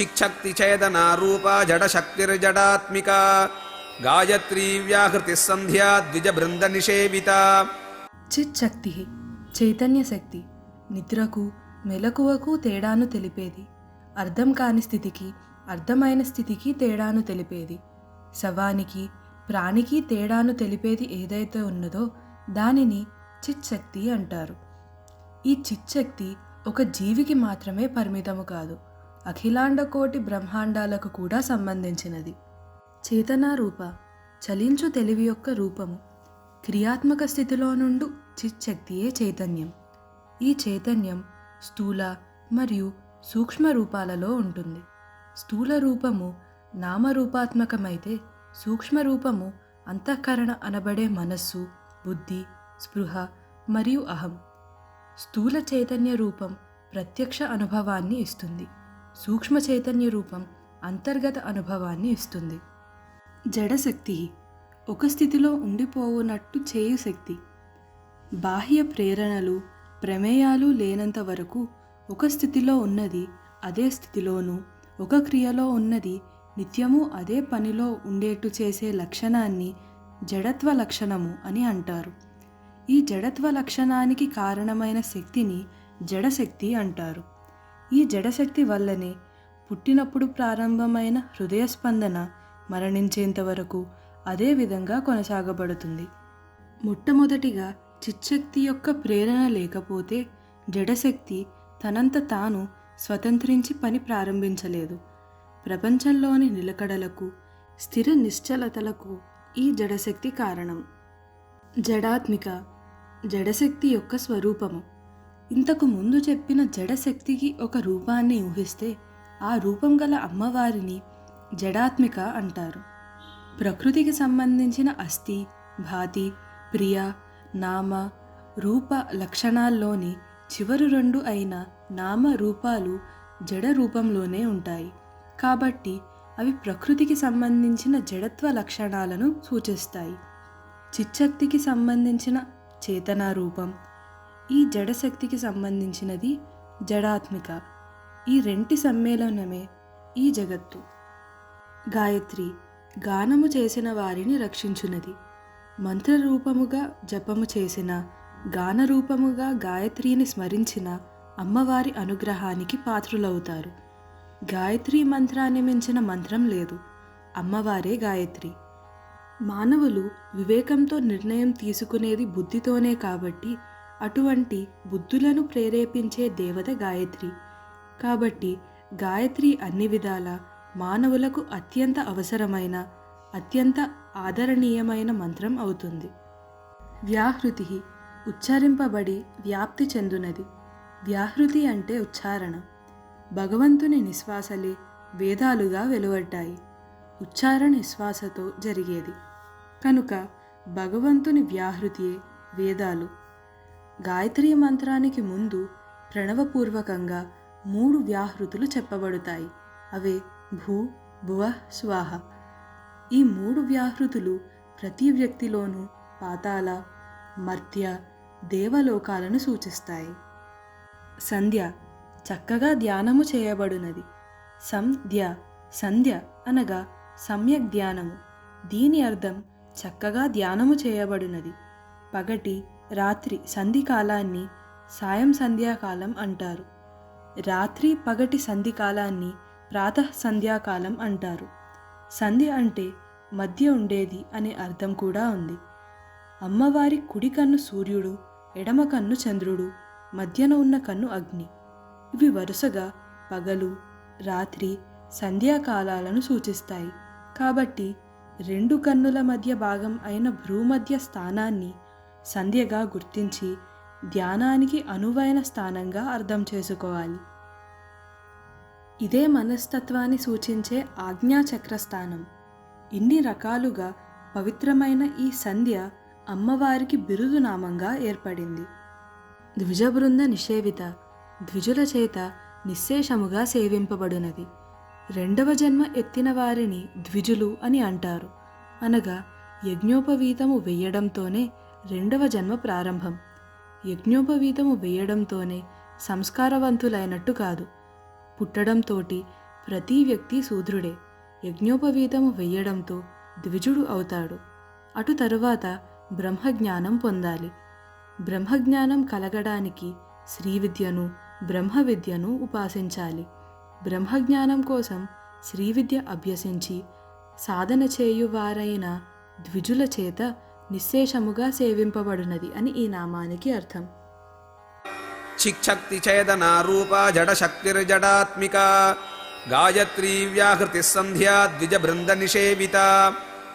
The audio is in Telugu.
చిచ్చక్తి చేదనా జడ జడశక్తిర్జడాత్మిక గాయత్రీ వ్యాహృతి సంధ్యా ద్విజ బృంద నిషేవిత. చిచ్చక్తి చైతన్య శక్తి నిద్రకు మెలకువకు తేడాను తెలిపేది. అర్థం కాని స్థితికి అర్థమైన స్థితికి తేడాను తెలిపేది. శవానికి ప్రాణికి తేడాను తెలిపేది ఏదైతే ఉన్నదో దానిని చిచ్చక్తి అంటారు. ఈ చిచ్చక్తి ఒక జీవికి మాత్రమే పరిమితము కాదు. అఖిలాండ కోటి బ్రహ్మాండాలకు కూడా సంబంధించినది. చేతనారూప చలించు తెలివి యొక్క రూపము క్రియాత్మక స్థితిలో నుండు చిచ్చక్తియే చైతన్యం. ఈ చైతన్యం స్థూల మరియు సూక్ష్మ రూపాలలో ఉంటుంది. స్థూల రూపము నామరూపాత్మకమైతే సూక్ష్మ రూపము అంతఃకరణ అనబడే మనస్సు బుద్ధి స్పృహ మరియు అహం. స్థూల చైతన్య రూపం ప్రత్యక్ష అనుభవాన్ని ఇస్తుంది. సూక్ష్మ చైతన్య రూపం అంతర్గత అనుభవాన్ని ఇస్తుంది. జడశక్తి ఒక స్థితిలో ఉండిపోవునట్టు చేయు శక్తి బాహ్య ప్రేరణలు ప్రమేయాలు లేనంత వరకు ఒక స్థితిలో ఉన్నది అదే స్థితిలోనూ ఒక క్రియలో ఉన్నది నిత్యము అదే పనిలో ఉండేట్టు చేసే లక్షణాన్ని జడత్వ లక్షణము అని అంటారు. ఈ జడత్వ లక్షణానికి కారణమైన శక్తిని జడశక్తి అంటారు. ఈ జడశక్తి వల్లనే పుట్టినప్పుడు ప్రారంభమైన హృదయ స్పందన మరణించేంత వరకు అదే విధంగా కొనసాగబడుతుంది. మొట్టమొదటిగా చిచ్చక్తి యొక్క ప్రేరణ లేకపోతే జడశక్తి తనంత తాను స్వతంత్రించి పని ప్రారంభించలేదు. ప్రపంచంలోని నిలకడలకు స్థిర నిశ్చలతలకు ఈ జడశక్తి కారణం. జడాత్మిక జడశక్తి యొక్క స్వరూపము. ఇంతకు ముందు చెప్పిన జడశక్తికి ఒక రూపాన్ని ఊహిస్తే ఆ రూపం గల అమ్మవారిని జడాత్మిక అంటారు. ప్రకృతికి సంబంధించిన అస్థి భాతి ప్రియ నామ రూప లక్షణాల్లోని చివరి రెండు అయిన నామ రూపాలు జడ రూపంలోనే ఉంటాయి. కాబట్టి అవి ప్రకృతికి సంబంధించిన జడత్వ లక్షణాలను సూచిస్తాయి. చిచ్చక్తికి సంబంధించిన చేతన రూపం ఈ జడశక్తికి సంబంధించినది జడాత్మిక. ఈ రెంటి సమ్మేళనమే ఈ జగత్తు. గాయత్రి గానము చేసిన వారిని రక్షించునది. మంత్రరూపముగా జపము చేసిన గానరూపముగా గాయత్రిని స్మరించిన అమ్మవారి అనుగ్రహానికి పాత్రులవుతారు. గాయత్రి మంత్రాన్ని మించిన మంత్రం లేదు. అమ్మవారే గాయత్రి. మానవులు వివేకంతో నిర్ణయం తీసుకునేది బుద్ధితోనే కాబట్టి అటువంటి బుద్ధులను ప్రేరేపించే దేవత గాయత్రి. కాబట్టి గాయత్రి అన్ని విధాల మానవులకు అత్యంత అవసరమైన అత్యంత ఆదరణీయమైన మంత్రం అవుతుంది. వ్యాహృతి ఉచ్చరింపబడి వ్యాప్తి చెందునది. వ్యాహృతి అంటే ఉచ్చారణ. భగవంతుని నిశ్వాసలే వేదాలుగా వెలువడ్డాయి. ఉచ్చారణ నిశ్వాసతో జరిగేది. కనుక భగవంతుని వ్యాహృతియే వేదాలు. గాయత్రీ మంత్రానికి ముందు ప్రణవపూర్వకంగా మూడు వ్యాహృతులు చెప్పబడతాయి. అవే భూ భువ స్వాహ. ఈ మూడు వ్యాహృతులు ప్రతి వ్యక్తిలోనూ పాతాల మర్త్య దేవలోకాలను సూచిస్తాయి. సంధ్య చక్కగా ధ్యానము చేయబడునది. సంధ్య సంధ్య అనగా సమ్యక్ ధ్యానము. దీని అర్థం చక్కగా ధ్యానము చేయబడినది. పగటి రాత్రి సంధి కాలాన్ని సాయం సంధ్యాకాలం అంటారు. రాత్రి పగటి సంధికాలాన్ని ప్రాత ప్రాతః సంధ్యాకాలం అంటారు. సంధి అంటే మధ్య ఉండేది అనే అర్థం కూడా ఉంది. అమ్మవారి కుడి కన్ను సూర్యుడు ఎడమ కన్ను చంద్రుడు మధ్యన ఉన్న కన్ను అగ్ని. ఇవి వరుసగా పగలు రాత్రి సంధ్యాకాలాలను సూచిస్తాయి. కాబట్టి రెండు కన్నుల మధ్య భాగం అయిన భ్రూమధ్య స్థానాన్ని సంధ్యగా గుర్తించి ధ్యానానికి అనువైన స్థానంగా అర్థం చేసుకోవాలి. ఇదే మనస్తత్వాన్ని సూచించే ఆజ్ఞాచక్ర స్థానం ఇన్ని రకాలుగా పవిత్రమైన ఈ సంధ్య అమ్మవారికి బిరుదునామంగా ఏర్పడింది. ద్విజబృంద నిషేవిత ద్విజుల చేత నిశ్శేషముగా సేవింపబడినది. రెండవ జన్మ ఎత్తిన వారిని ద్విజులు అని అంటారు. అనగా యజ్ఞోపవీతము వెయ్యడంతోనే రెండవ జన్మ ప్రారంభం. యజ్ఞోపవీతము వేయడంతోనే సంస్కారవంతులైనట్టు కాదు. పుట్టడంతోటి ప్రతి వ్యక్తి శూద్రుడే. యజ్ఞోపవీతము వెయ్యడంతో ద్విజుడు అవుతాడు. అటు తరువాత బ్రహ్మజ్ఞానం పొందాలి. బ్రహ్మజ్ఞానం కలగడానికి శ్రీ విద్యను బ్రహ్మ విద్యను ఉపాసించాలి. బ్రహ్మజ్ఞానం కోసం శ్రీ విద్య అభ్యసించి సాధన చేయువారైన ద్విజుల చేత నిశ్శేషముగా సేవింపబడునది అని ఈ నామానికి అర్థం. చిక్షక్తి చేదనా రూపా జడ శక్తిర్జడాత్మిక గాయత్రీ వ్యాహృతి సంధ్యా ద్విజ బృంద నిషేవిత